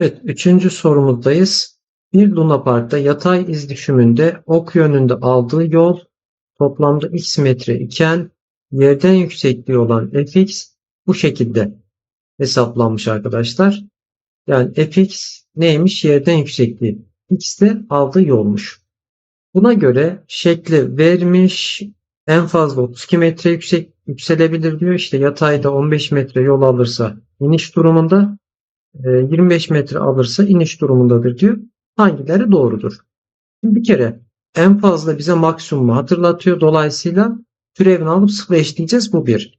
Evet, üçüncü sorumuzdayız. Bir lunaparkta yatay iz düşümünde ok yönünde aldığı yol toplamda x metre iken yerden yüksekliği olan fx bu şekilde hesaplanmış arkadaşlar. Yani fx neymiş? Yerden yüksekliği. x de aldığı yolmuş. Buna göre şekli vermiş en fazla 32 metre yüksek yükselebilir diyor. İşte yatayda 15 metre yol alırsa iniş durumunda 25 metre alırsa iniş durumundadır diyor. Hangileri doğrudur? Şimdi bir kere en fazla bize maksimumu hatırlatıyor. Dolayısıyla türevini alıp sıfıra eşitleyeceğiz. Bu bir.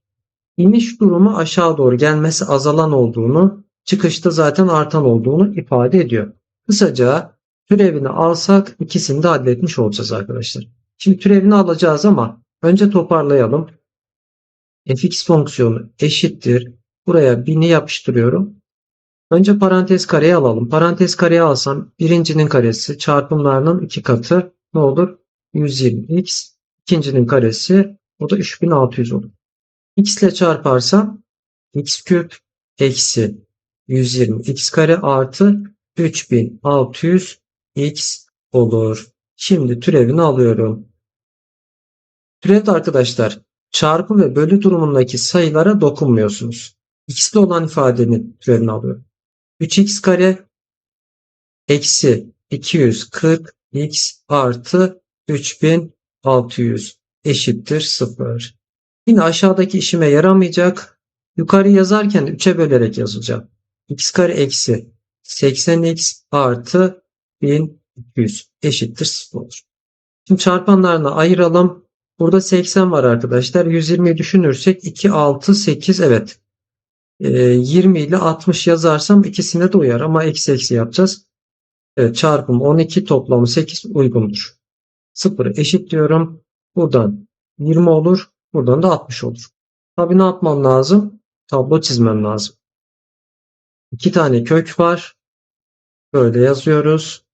İniş durumu aşağı doğru gelmesi azalan olduğunu, çıkışta zaten artan olduğunu ifade ediyor. Kısaca türevini alsak ikisini de halletmiş olacağız arkadaşlar. Şimdi türevini alacağız ama önce toparlayalım. fx fonksiyonu eşittir. Buraya 1000'i yapıştırıyorum. Önce parantez kareye alalım. Parantez kareye alsam birincinin karesi çarpımlarının iki katı ne olur? 120x. İkincinin karesi o da 3600 olur. x ile çarparsam x küp eksi 120 x kare artı 3600 x olur. Şimdi türevini alıyorum. Türevde arkadaşlar çarpı ve bölü durumundaki sayılara dokunmuyorsunuz. x'li olan ifadenin türevini alıyorum. 3x kare eksi 240x artı 3600 eşittir 0. Yine aşağıdaki işime yaramayacak. Yukarı yazarken 3'e bölerek yazacağım. x kare eksi 80x artı 1200 eşittir 0 olur. Şimdi çarpanlarını ayıralım. Burada 80 var arkadaşlar. 120'yi düşünürsek 2, 6, 8 evet. 20 ile 60 yazarsam ikisine de uyar ama eksi eksi yapacağız. Evet, çarpım 12 toplamı 8 uygundur. 0'ı eşitliyorum. Buradan 20 olur. Buradan da 60 olur. Tabi ne yapmam lazım? Tablo çizmem lazım. İki tane kök var. Böyle yazıyoruz.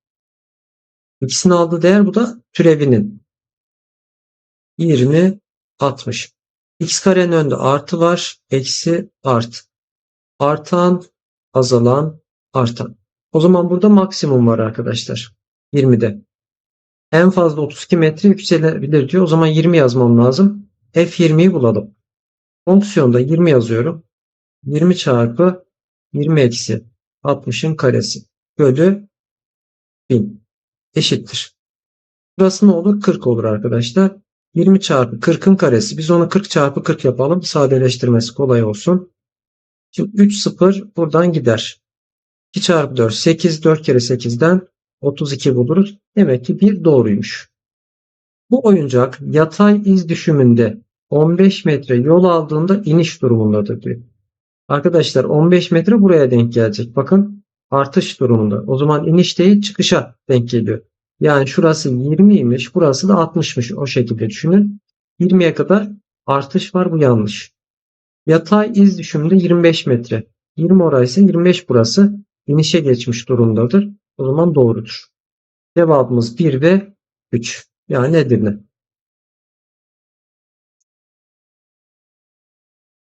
İkisinin aldığı değer bu da türevinin. 20, 60. x karenin önünde artı var. Eksi artı. Artan, azalan, artan. O zaman burada maksimum var arkadaşlar. 20'de. En fazla 32 metre yükselebilir diyor. O zaman 20 yazmam lazım. F20'yi bulalım. Fonksiyonda 20 yazıyorum. 20 çarpı 20 eksi 60'ın karesi bölü 1000 eşittir. Burası ne olur? 40 olur arkadaşlar. 20 çarpı 40'ın karesi. Biz onu 40 çarpı 40 yapalım. Sadeleştirmesi kolay olsun. Şimdi 3 0 buradan gider. 2 çarpı 4 8 4 kere 8'den 32 buluruz. Demek ki bir doğruymuş. Bu oyuncak yatay iz düşümünde 15 metre yol aldığında iniş durumundadır diyor. Arkadaşlar 15 metre buraya denk gelecek. Bakın artış durumunda. O zaman iniş değil çıkışa denk geliyor. Yani şurası 20'ymiş. Burası da 60'mış. O şekilde düşünün. 20'ye kadar artış var. Bu yanlış. Yatay iz düşümünde 25 metre. 20 oraysa 25 burası. inişe geçmiş durumdadır. O zaman doğrudur. Cevabımız 1 ve 3. Yani Edirne.